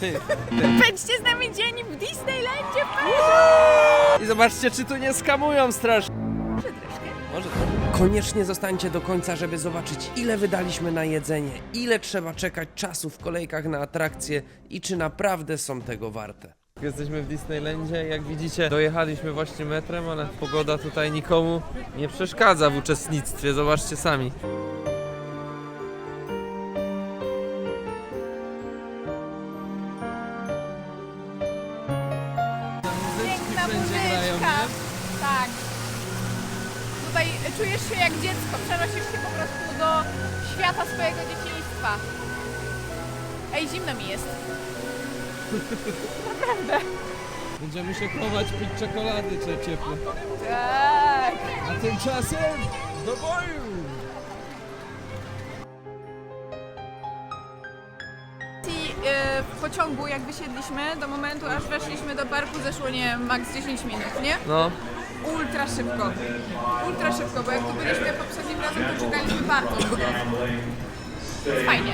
Ty, Spędźcie z nami dzień w Disneylandzie w Paryżu! I zobaczcie, czy tu nie skamują strasznie. Może troszkę. Może to. Koniecznie zostańcie do końca, żeby zobaczyć, ile wydaliśmy na jedzenie, ile trzeba czekać czasu w kolejkach na atrakcje i czy naprawdę są tego warte. Jesteśmy w Disneylandzie, jak widzicie, dojechaliśmy właśnie metrem, ale pogoda tutaj nikomu nie przeszkadza w uczestnictwie. Zobaczcie sami. Czujesz się jak dziecko, przenosisz się po prostu do świata swojego dzieciństwa. Ej, zimno mi jest. Będziemy się chować, pić czekolady czy ciepłe. Tak. A tymczasem do boju! E, w pociągu, jak wysiedliśmy, do momentu, aż weszliśmy do parku, zeszło, nie wiem, max 10 minut, nie? No, Ultra szybko. Ultra szybko, bo jak tu byliśmy poprzednim razem, to czekaliśmy bardzo długo. Fajnie.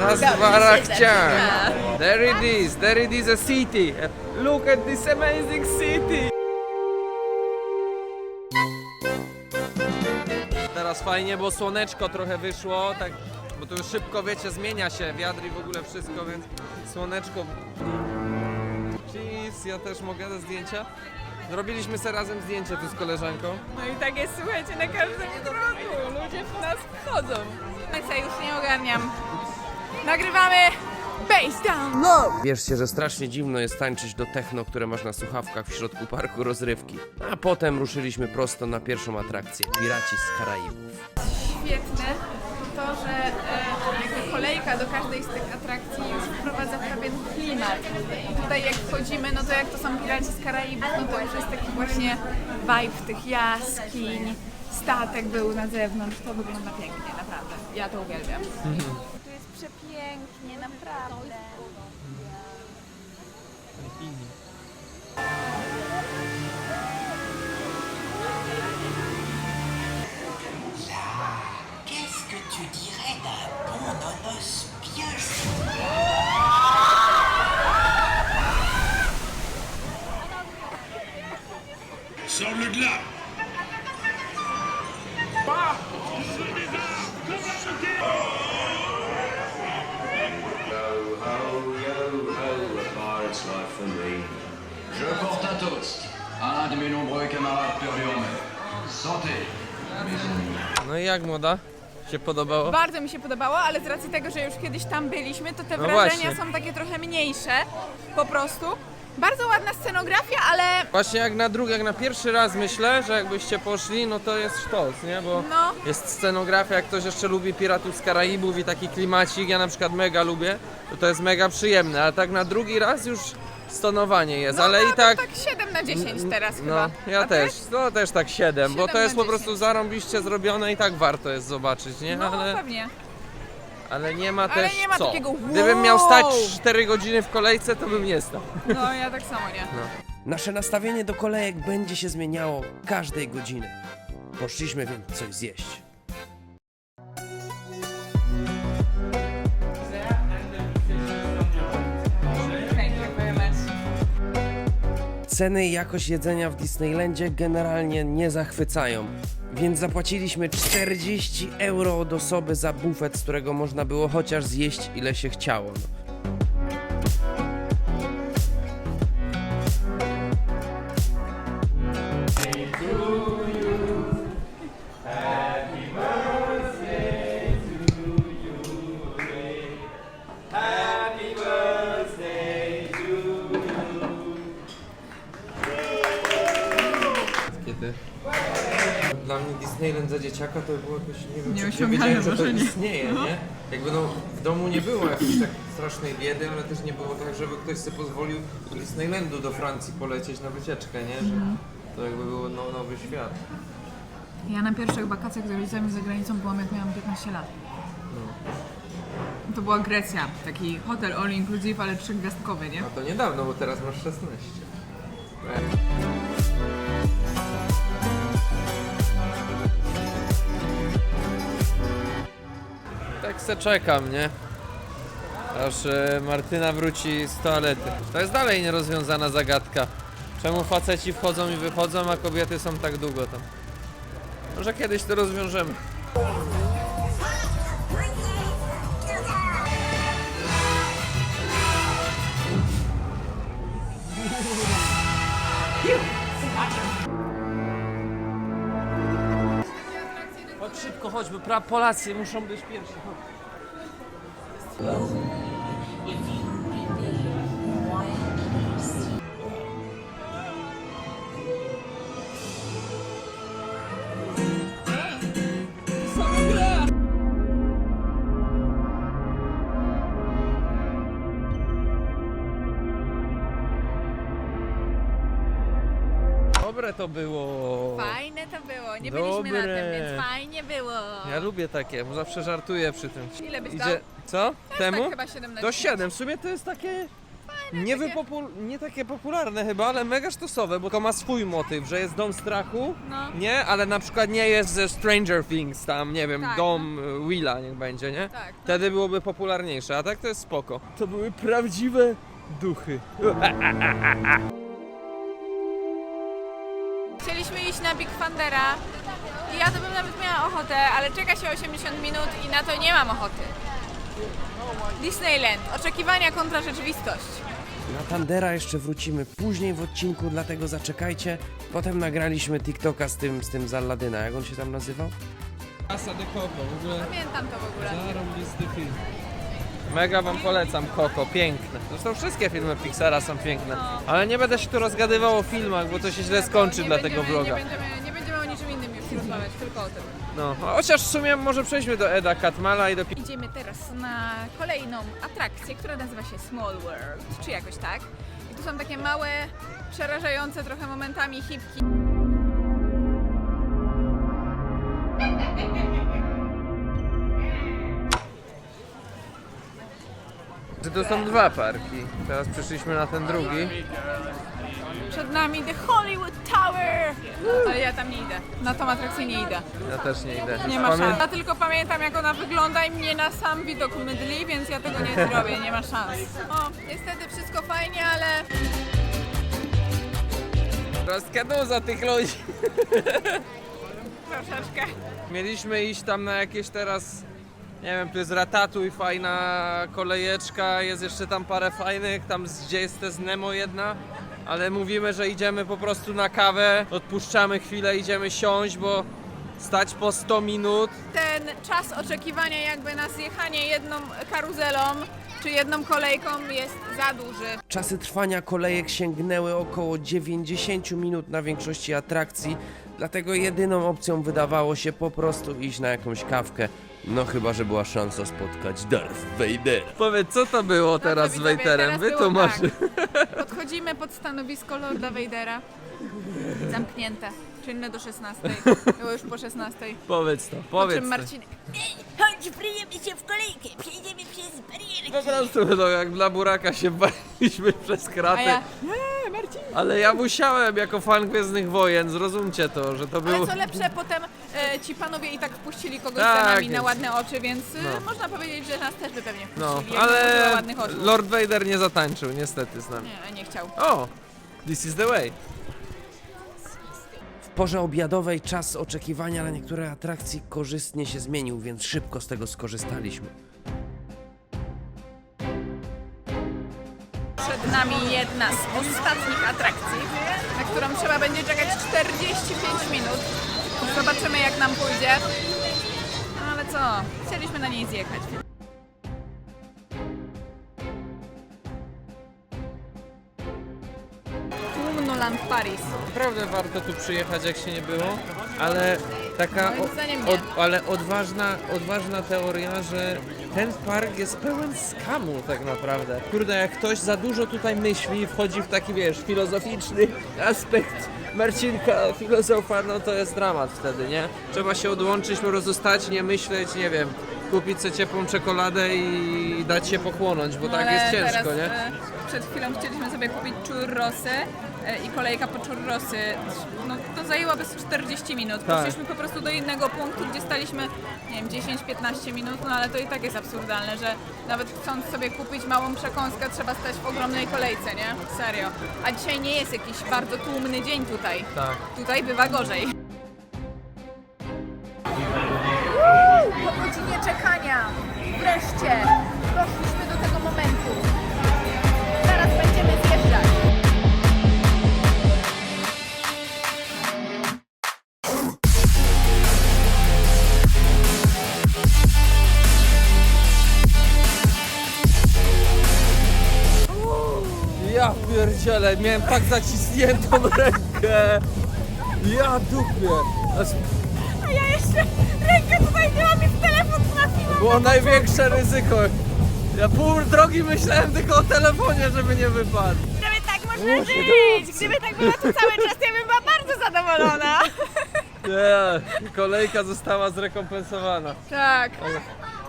raz, dwa, rachcia. There it is, there it is a city. Look at this amazing city. Teraz fajnie, bo słoneczko trochę wyszło, tak, bo tu już szybko, wiecie, zmienia się wiatr i w ogóle wszystko, więc słoneczko. Cheese, ja też mogę te zdjęcia. Zrobiliśmy sobie razem zdjęcie tu z koleżanką. No i tak jest, słuchajcie, na każdym kroku. Ludzie w nas wchodzą. Ja już nie ogarniam. Nagrywamy Base Down Low. Wierzcie, że strasznie dziwno jest tańczyć do techno, które masz na słuchawkach w środku parku rozrywki. A potem ruszyliśmy prosto na pierwszą atrakcję. Piraci z Karaibów. Świetne to, że e, jakby kolejka do każdej z tych atrakcji już wprowadza pewien klimat. I tutaj jak wchodzimy, no to jak to są piraci z Karaibów, no to już jest taki właśnie vibe tych jaskiń. Statek był na zewnątrz, to wygląda pięknie, naprawdę. Ja to uwielbiam. Tu jest przepięknie, naprawdę. Qu'est-ce que tu dirais d'un bon nonos pioche jak młoda? Się podobało? Bardzo mi się podobało, ale z racji tego, że już kiedyś tam byliśmy, to te No wrażenia właśnie. są takie trochę mniejsze, po prostu. Bardzo ładna scenografia, ale Właśnie jak na drugi, jak na pierwszy raz myślę, że jakbyście poszli, no to jest sztos, nie? Bo No. jest scenografia, jak ktoś jeszcze lubi Piratów z Karaibów i taki klimacik, ja na przykład mega lubię, to to jest mega przyjemne, ale tak na drugi raz już stonowanie jest, no, ale no, i tak... to tak 7 na 10 teraz No, chyba. ja A ty? też, no też tak 7, bo to jest po prostu 10. zarąbiście zrobione i tak warto jest zobaczyć, nie? No Ale, pewnie. ale nie ma Ale też nie ma co. takiego Gdybym miał stać wow. 4 godziny w kolejce, to bym nie stał. No ja tak samo nie. Nasze nastawienie do kolejek będzie się zmieniało każdej godziny. Poszliśmy więc coś zjeść. Ceny i jakość jedzenia w Disneylandzie generalnie nie zachwycają. Więc zapłaciliśmy 40 euro od osoby za bufet, z którego można było chociaż zjeść ile się chciało. Disneyland za dzieciaka to było jakoś, nie wiem, czy nie Nieosiągalne wiedziałem, że to istnieje, nie? Jakby no, w domu nie było jakiejś tak strasznej biedy, ale też nie było tak, żeby ktoś sobie pozwolił do Disneylandu do Francji polecieć na wycieczkę, nie? Że to jakby było no, nowy świat. Ja na pierwszych wakacjach z rodzicami za granicą byłam jak miałam 15 lat. To była Grecja, taki hotel all inclusive, ale trzygwiazdkowy, nie? A to niedawno, bo teraz masz 16. Tak se czekam, nie? Aż e, Martyna wróci z toalety. To jest dalej nierozwiązana zagadka. Czemu faceci wchodzą i wychodzą, a kobiety są tak długo tam? Może kiedyś to rozwiążemy. Chodź szybko, chodź, bo pra- Polacy muszą być pierwsi. Dobre to było. Fajne to było, nie byliśmy na Dobre. tym, więc fajnie było. Ja lubię takie, bo zawsze żartuję przy tym. Ile byś Idzie. dał? Co? Temu? Tak chyba 7 na Do 10. 7. W sumie to jest takie. Nie, wypopul... nie takie popularne chyba, ale mega sztosowe, bo to ma swój motyw, że jest dom strachu, No. nie? Ale na przykład nie jest ze Stranger Things tam, nie wiem, Tak, dom y, Willa niech będzie, nie? Tak, no. Wtedy byłoby popularniejsze, a tak to jest spoko. To były prawdziwe duchy. Chcieliśmy iść na Big Thundera i ja to bym nawet miała ochotę, ale czeka się 80 minut i na to nie mam ochoty. Disneyland. Oczekiwania kontra rzeczywistość. Na Tandera jeszcze wrócimy później w odcinku, dlatego zaczekajcie. Potem nagraliśmy TikToka z tym, z tym z Alladyna. Jak on się tam nazywał? Casa de Coco, w ogóle Pamiętam to w ogóle. zarąbisty film. Mega wam polecam Coco, piękne. Zresztą wszystkie filmy Pixara są piękne. Ale nie będę się tu rozgadywał o filmach, bo to się źle skończy dla tego vloga. Nie będziemy, nie będziemy o niczym innym już rozmawiać, tylko o tym. No, a chociaż w sumie może przejdźmy do Eda Catmala i do Pi- Idziemy teraz na kolejną atrakcję, która nazywa się Small World, czy jakoś tak. I tu są takie małe, przerażające trochę momentami hipki. To są dwa parki? Teraz przyszliśmy na ten drugi. Przed nami The Hollywood Tower! Ale ja tam nie idę. Na tą atrakcję nie idę. Ja też nie idę. Nie ma szans. Ja tylko pamiętam jak ona wygląda i mnie na sam widok mydli, więc ja tego nie zrobię, nie ma szans. O, niestety wszystko fajnie, ale Troszkę za tych ludzi. troszeczkę. Mieliśmy iść tam na jakieś teraz, nie wiem, tu jest Ratatuj, fajna kolejeczka, jest jeszcze tam parę fajnych, tam z- gdzie jest też Nemo jedna, ale mówimy, że idziemy po prostu na kawę, odpuszczamy chwilę, idziemy siąść, bo stać po 100 minut. Ten czas oczekiwania jakby na zjechanie jedną karuzelą czy jedną kolejką jest za duży. Czasy trwania kolejek sięgnęły około 90 minut na większości atrakcji, dlatego jedyną opcją wydawało się po prostu iść na jakąś kawkę. No chyba, że była szansa spotkać Darth Vadera. Powiedz, co to było teraz z widzowie, Wejterem? teraz było Wytłumacz. tak. Podchodzimy pod stanowisko Lorda Vadera. Zamknięte. Czynne do 16. Było już po 16. Powiedz to, Po powiedz czym to. Marcinek. Chodź, wpryjemy się w kolejkę, przejdziemy przez barierki. Po prostu no, jak dla buraka się baliśmy przez A kraty. ja. Nie, Marcin. Ale ja musiałem jako fan Gwiezdnych Wojen, zrozumcie to, że to był... Ale co lepsze, potem e, ci panowie i tak wpuścili kogoś Tak, za nami na ładne oczy, więc e, No. można powiedzieć, że nas też by pewnie No, wpuścili. jakby ale ładnych oczu. Lord Vader nie zatańczył niestety z nami. Nie, nie chciał. O! This is the way. Porze obiadowej czas oczekiwania na niektóre atrakcje korzystnie się zmienił, więc szybko z tego skorzystaliśmy. Przed nami jedna z ostatnich atrakcji, na którą trzeba będzie czekać 45 minut. Zobaczymy jak nam pójdzie. No ale co, chcieliśmy na niej zjechać. Paris. Naprawdę warto tu przyjechać jak się nie było, ale taka Moim zdaniem nie. od, ale odważna, odważna teoria, że ten park jest pełen skamu tak naprawdę. Kurde, jak ktoś za dużo tutaj myśli, wchodzi w taki wiesz, filozoficzny aspekt Marcinka, filozofa, no to jest dramat wtedy, nie? Trzeba się odłączyć, stać, nie myśleć, nie wiem, kupić sobie ciepłą czekoladę i dać się pochłonąć, bo No tak ale jest ciężko, teraz, nie? e, Przed chwilą chcieliśmy sobie kupić churrosy i kolejka po churrosy, no to zajęłaby z 40 minut. Tak. Poszliśmy po prostu do innego punktu, gdzie staliśmy, nie wiem, 10-15 minut, no ale to i tak jest absurdalne, że nawet chcąc sobie kupić małą przekąskę, trzeba stać w ogromnej kolejce, nie? Serio. A dzisiaj nie jest jakiś bardzo tłumny dzień tutaj. Tak. Tutaj bywa gorzej. Po godzinie czekania, wreszcie pierdzielę, miałem tak zacisniętą rękę. Ja dupię. Aż A ja jeszcze rękę tutaj miałam i w telefon trafiłam. było największe ryzyko. Ja pół drogi myślałem tylko o telefonie, żeby nie wypadł. Gdyby tak można żyć, gdyby tak było to cały czas, ja bym była bardzo zadowolona. Nie, kolejka została zrekompensowana. Tak.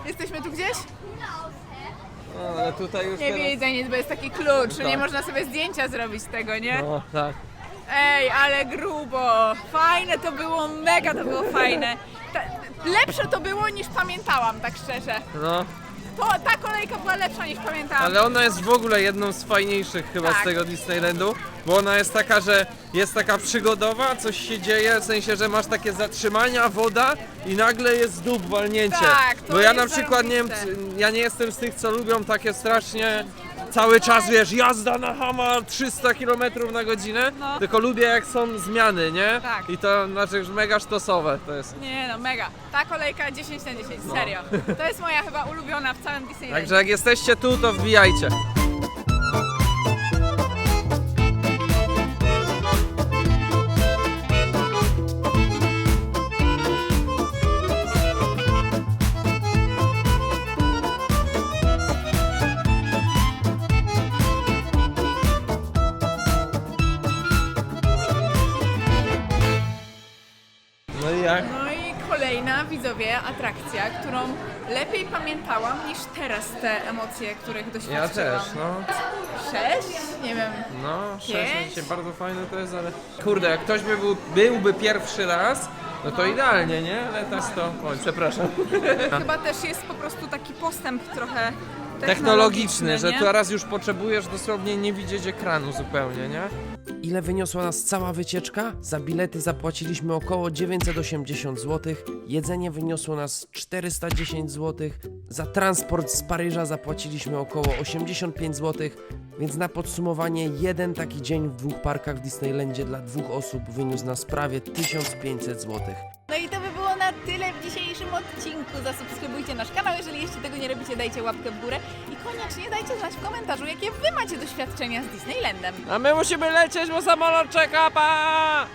Jesteśmy tu gdzieś? No, ale tutaj już Nie teraz... widzę nic, bo jest taki klucz, Tak. nie można sobie zdjęcia zrobić z tego, nie? No, tak. Ej, ale grubo! Fajne to było, mega to było fajne. Ta, lepsze to było niż pamiętałam, tak szczerze. No, To, ta kolejka była lepsza niż pamiętałam. ale ona jest w ogóle jedną z fajniejszych chyba z Tak. tego Disneylandu, bo ona jest taka, że jest taka przygodowa, coś się dzieje, w sensie, że masz takie zatrzymania, woda i nagle jest dób walnięcie. Tak, to bo ja na jest przykład nie wiem, zarąbiste. c- ja nie jestem z tych, co lubią takie strasznie cały czas, wiesz, jazda na hama 300 km na godzinę, No. tylko lubię jak są zmiany, nie? Tak. I to znaczy już mega sztosowe to jest. Nie no, mega. Ta kolejka 10 na 10, No. serio. To jest moja chyba ulubiona w całym Disneylandzie. Także jak jesteście tu, to wbijajcie. No i jak? No i kolejna, widzowie, atrakcja, którą lepiej pamiętałam niż teraz te emocje, których doświadczyłam. Ja też, no. Sześć? Nie wiem. No, Pięć? szczerze dzisiaj bardzo fajne to jest, ale kurde, jak ktoś by był, byłby pierwszy raz, no to idealnie, nie? Ale teraz to, oj, przepraszam. Chyba też jest po prostu taki postęp trochę Technologiczny, że nie? teraz już potrzebujesz dosłownie nie widzieć ekranu zupełnie, nie? Ile wyniosła nas cała wycieczka? Za bilety zapłaciliśmy około 980 zł, jedzenie wyniosło nas 410 zł, za transport z Paryża zapłaciliśmy około 85 zł, więc na podsumowanie jeden taki dzień w dwóch parkach w Disneylandzie dla dwóch osób wyniósł nas prawie 1500 zł. Tyle w dzisiejszym odcinku. Zasubskrybujcie nasz kanał, jeżeli jeszcze tego nie robicie, dajcie łapkę w górę i koniecznie dajcie znać w komentarzu, jakie wy macie doświadczenia z Disneylandem. A my musimy lecieć, bo samolot czeka, pa!